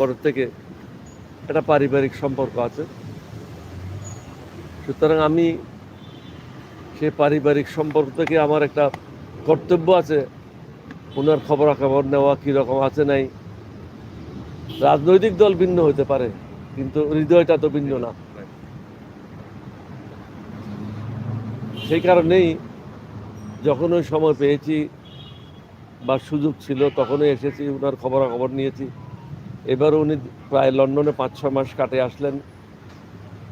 পর থেকে একটা পারিবারিক সম্পর্ক আছে। সুতরাং আমি সে পারিবারিক সম্পর্ক থেকে আমার একটা কর্তব্য আছে। ওনার খবরাখবর নেওয়া কীরকম আছে নাই। রাজনৈতিক দল ভিন্ন হতে পারে, কিন্তু হৃদয়টা তো ভিন্ন না। সেই কারণেই যখন ওই সময় পেয়েছি বা সুযোগ ছিল, তখনই এসেছি ওনার খবরাখবর নিয়েছি। এবার উনি প্রায় লন্ডনে পাঁচ ছ মাস কাটে আসলেন।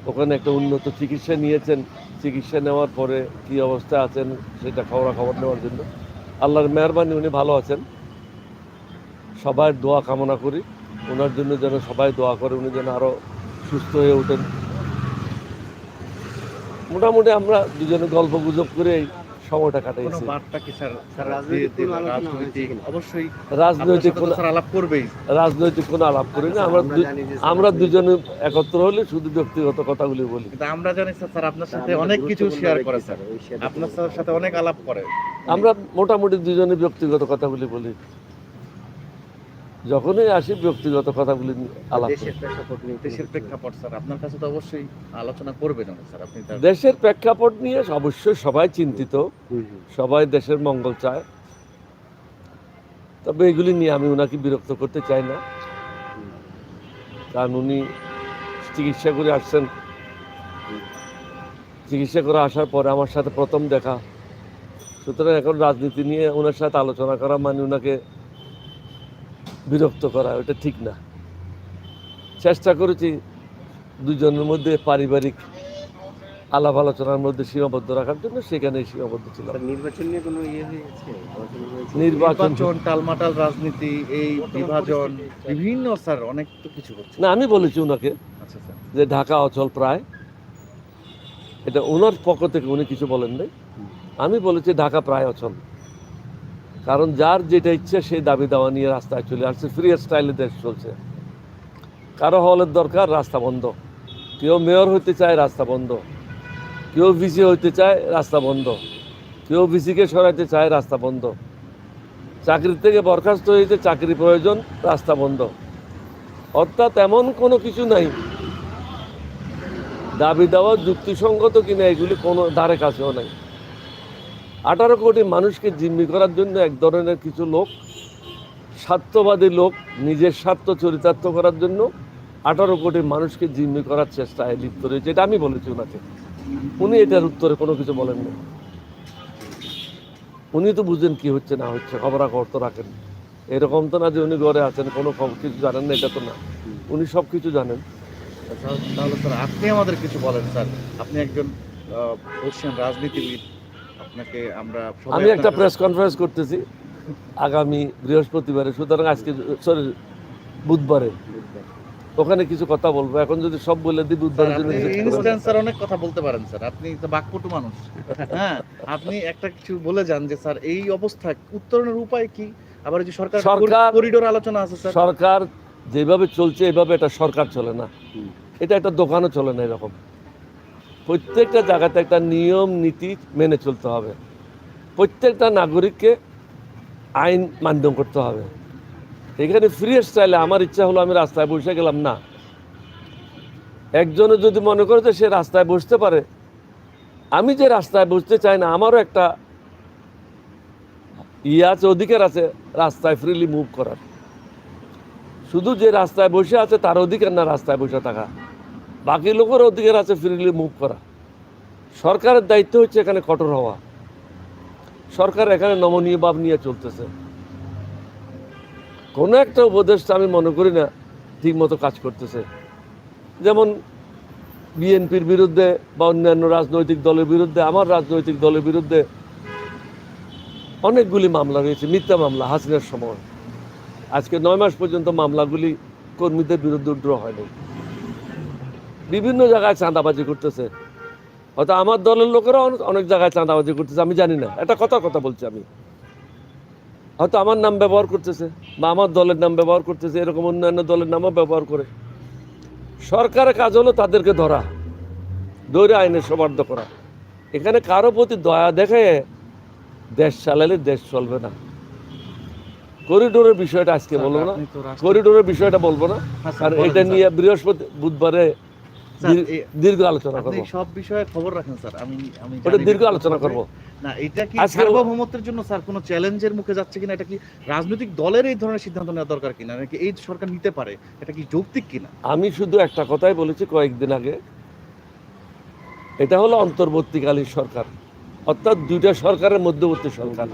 ওখানে একটা উন্নত চিকিৎসা নিয়েছেন। চিকিৎসা নেওয়ার পরে কি অবস্থায় আছেন সেটা খবরাখবর নেওয়ার জন্য। আল্লাহর মেহরবানি, উনি ভালো আছেন। সবাই দোয়া কামনা করি। ওনার জন্য যেন সবাই দোয়া করে, উনি যেন আরও সুস্থ হয়ে ওঠেন। মোটামুটি আমরা দুজনে গল্প গুজব করে এই সময়টা কাটাইছি। রাজনৈতিক কোনো আলাপ করবেই। রাজনৈতিক কোনো আলাপ করি না আমরা আমরা দুজনে একত্র হলে শুধু ব্যক্তিগত কথাগুলি বলি। আমরা জানি স্যার স্যার আপনার সাথে অনেক কিছু শেয়ার করে স্যার আপনার সাথে অনেক আলাপ করে। আমরা মোটামুটি দুজনে ব্যক্তিগত কথাগুলি বলি। যখনই আসি ব্যক্তিগত কথাগুলি আলাপ দেশের প্রেক্ষাপট নিয়ে দেশের প্রেক্ষাপট স্যার। আপনার কাছে তো অবশ্যই আলোচনা করবেন স্যার। আপনি দেশের প্রেক্ষাপট নিয়ে অবশ্যই সবাই চিন্তিত। সবাই দেশের মঙ্গল চায়। তবে এগুলি নিয়ে আমি ওনাকে বিরক্ত করতে চাই না। কারণ উনি চিকিৎসা করে আসছেন। চিকিৎসা করে আসার পরে আমার সাথে প্রথম দেখা। সুতরাং এখন রাজনীতি নিয়ে ওনার সাথে আলোচনা করা মানে ওনাকে বিরক্ত করা ওটা ঠিক না। চেষ্টা করেছি দুজনের মধ্যে পারিবারিক আলাপ আলোচনার মধ্যে সীমাবদ্ধ রাখার জন্য সেখানে সীমাবদ্ধ ছিল নির্বাচন নিয়ে কোনো ইয়ে হয়েছে? নির্বাচন নির্বাচন টালমাটাল রাজনীতি এই বিভাজন বিভিন্ন স্যার অনেক তো কিছু হচ্ছে। না আমি বলেছি ওনাকে আচ্ছা যে ঢাকা অচল প্রায়। এটা ওনার পক্ষ থেকে উনি কিছু বলেন নাই আমি বলেছি ঢাকা প্রায় অচল। কারণ যার যেটা ইচ্ছে সেই দাবি দাওয়া নিয়ে রাস্তায় চলে আসছে ফ্রি স্টাইলে দেশ চলছে। কারও হলের দরকার, রাস্তা বন্ধ। কেউ মেয়র হইতে চায়, রাস্তা বন্ধ। কেউ ভিসি হইতে চায়, রাস্তা বন্ধ। কেউ ভিসিকে সরাইতে চায়, রাস্তা বন্ধ। চাকরি থেকে বরখাস্ত হইতে চাকরি প্রয়োজন, রাস্তা বন্ধ। অর্থাৎ এমন কোনো কিছু নাই। দাবি দেওয়া যুক্তিসঙ্গত কিনা এগুলি কোনো ধারে কাছেও নাই। আঠারো কোটি মানুষকে জিম্মি করার জন্য এক ধরনের কিছু লোক, স্বার্থবাদী লোক, নিজের স্বার্থ চরিতার্থ করার জন্য আঠারো কোটি মানুষকে জিম্মি করার চেষ্টায় লিপ্ত রয়েছে, এটা আমি বলেছি ওনাকে। উনি এটার উত্তরে কোনো কিছু বলেন না। উনি তো বুঝেন কি হচ্ছে, না হচ্ছে, খবরাখবর তো রাখেন। এরকম তো না যে উনি ঘরে আছেন, কোনো খবর কিছু জানেন না, এটা তো না। উনি সব কিছু জানেন। তাহলে তাহলে স্যার, আপনি আমাদের কিছু বলেন, স্যার। আপনি একজন রাজনীতিবিদ আপনাকে আমরা আমি একটা প্রেস কনফারেন্স করতেছি আগামী বৃহস্পতিবারে সুতরাং আজকে সরি বুধবারে। ওখানে কিছু কথা বলব। এখন যদি সব বলে দিই স্যার, বুধবারের জন্য। স্যার অনেক কথা বলতে পারেন স্যার। আপনি তো বাকপটু মানুষ। হ্যাঁ আপনি একটা কিছু বলে যান যে স্যার এই অবস্থায় উত্তরণের উপায় কি? আবার যে সরকার সরকার- করিডোর আলোচনা আছে স্যার। সরকার যেভাবে চলছে এভাবে এটা সরকার চলে না। এটা একটা দোকানও চলে না এরকম। প্রত্যেকটা জায়গাতে একটা নিয়ম, নীতি মেনে চলতে হবে। প্রত্যেকটা নাগরিককে আইন মান্য করতে হবে। এখানে ফ্রি স্টাইলে আমার ইচ্ছা হলো আমি রাস্তায় বসে গেলাম, না। একজনে যদি মনে করে যে সে রাস্তায় বসতে পারে, আমি যে রাস্তায় বসতে চাই না, আমারও একটা ইয়ে আছে, অধিকার আছে রাস্তায় ফ্রিলি মুভ করার। শুধু যে রাস্তায় বসে আছে, তার অধিকার না রাস্তায় বসে থাকা। বাকি লোকের অধিকার আছে ফ্রিলি মুভ করা। সরকারের দায়িত্ব হচ্ছে এখানে কঠোর হওয়া। সরকার এখানে নমনীয় ভাব নিয়ে চলতেছে। কোনো একটা উপদেশটা আমি মনে করি না ঠিকমতো কাজ করতেছে। যেমন বিএনপির বিরুদ্ধে বা অন্যান্য রাজনৈতিক দলের বিরুদ্ধে, আমার রাজনৈতিক দলের বিরুদ্ধে অনেকগুলি মামলা রয়েছে, মিথ্যা মামলা, হাসিনার সময়। আজকে নয় মাস পর্যন্ত মামলাগুলি কর্মীদের বিরুদ্ধে উদ্র হয়নি। বিভিন্ন জায়গায় চাঁদাবাজি করতেছে। হয়তো আমার দলের লোকেরা অনেক- জায়গায় চাঁদাবাজি করতেছে আমি জানি না। এটা কথা কথা বলছি আমি। হয়তো আমার নাম ব্যবহার করতেছে বা আমার দলের নাম ব্যবহার করতেছে এরকম অন্যান্য দলের নামও ব্যবহার করে। সরকারের কাজ হলো তাদেরকে ধরা ধরে আইনে সমার্থ করা। এখানে কারও প্রতি দয়া দেখে দেশ চালালে দেশ চলবে না। করিডোরের বিষয়টা আজকে বলব না। করিডোরের বিষয়টা বলব না। হ্যাঁ, আর এটা নিয়ে বৃহস্পতি বুধবারে দীর- দীর্ঘ আলোচনা আপনি সব বিষয়ে খবর রাখেন স্যার। আমি আমি ওটা দীর্ঘ আলোচনা করব। না এটা কি সার্বভৌমত্বের জন্য স্যার কোনো চ্যালেঞ্জের মুখে যাচ্ছে কিনা এটা কি রাজনৈতিক দলের এই ধরনের সিদ্ধান্ত নেওয়া দরকার কিনা নাকি এই সরকার নিতে পারে এটা কি যৌক্তিক কিনা? আমি শুধু একটা কথাই বলেছি কয়েকদিন আগে। এটা হলো অন্তর্বর্তীকালীন সরকার অর্থাৎ দুইটা সরকারের মধ্যবর্তী সরকার।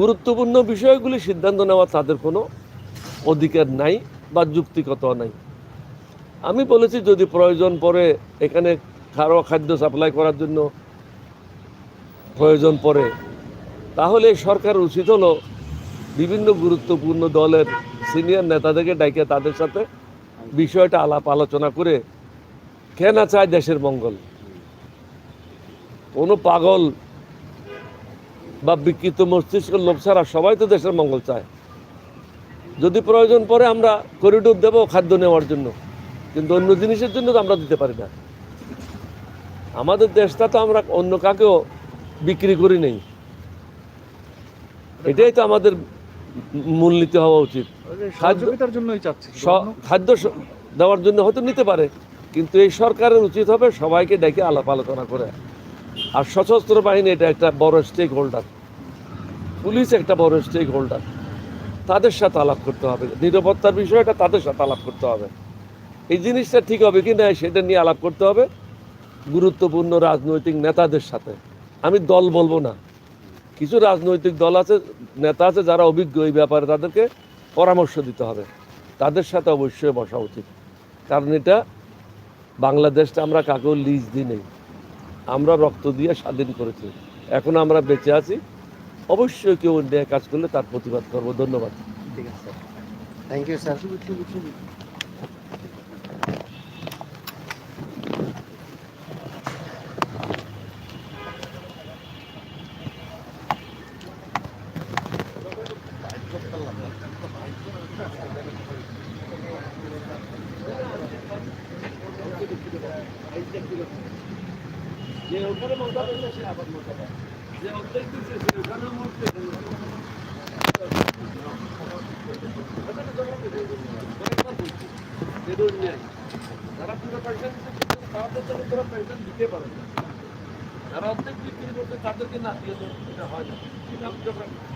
গুরুত্বপূর্ণ বিষয়গুলি সিদ্ধান্ত নেওয়া তাদের কোনো অধিকার নাই বা যুক্তিগত নাই। আমি বলেছি যদি প্রয়োজন পড়ে এখানে খারো খাদ্য সাপ্লাই করার জন্য প্রয়োজন পড়ে, তাহলে সরকার উচিত হলো বিভিন্ন গুরুত্বপূর্ণ দলের সিনিয়র নেতাদেরকে ডাকে তাদের সাথে বিষয়টা আলাপ আলোচনা করে কে না চায় দেশের মঙ্গল। কোনো পাগল বা বিকৃত মস্তিষ্কের লোক ছাড়া সবাই তো দেশের মঙ্গল চায়। যদি প্রয়োজন পড়ে আমরা করিডোর দেবো খাদ্য নেওয়ার জন্য। কিন্তু অন্য জিনিসের জন্য তো আমরা দিতে পারি না। আমাদের দেশটা তো আমরা অন্য কাকেও বিক্রি করি নেই। এটাই তো আমাদের মূলনীতি হওয়া উচিত। খাদ্য- দেওয়ার জন্য হয়তো নিতে পারে কিন্তু এই সরকারের উচিত হবে সবাইকে ডেকে আলাপ আলোচনা করে। আর সশস্ত্র বাহিনী এটা একটা বড় স্টেক হোল্ডার পুলিশ একটা বড় স্টেক হোল্ডার তাদের সাথে আলাপ করতে হবে। নিরাপত্তার বিষয়টা তাদের সাথে আলাপ করতে হবে। এই জিনিসটা ঠিক হবে কি না সেটা নিয়ে আলাপ করতে হবে গুরুত্বপূর্ণ রাজনৈতিক নেতাদের সাথে। আমি দল বলব না। কিছু রাজনৈতিক দল আছে, নেতা আছে যারা অভিজ্ঞ এই ব্যাপারে তাদেরকে পরামর্শ দিতে হবে। তাদের সাথে অবশ্যই বসা উচিত। কারণ এটা বাংলাদেশটা আমরা কাকেও লিজ দিই নেই। আমরা রক্ত দিয়ে স্বাধীন করেছি। এখন আমরা বেঁচে আছি। অবশ্যই কেউ অন্যায় কাজ করলে তার প্রতিবাদ করব। ধন্যবাদ। ঠিক আছে। থ্যাংক ইউ স্যার যারা অর্ধেক বিক্রি করছে, তাদেরকে না দিয়ে তো এটা হয় না। কিন্তু আমি যখন কয়েকবার বলছি পয়সা বলছি আমি একবার বলছি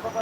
poco.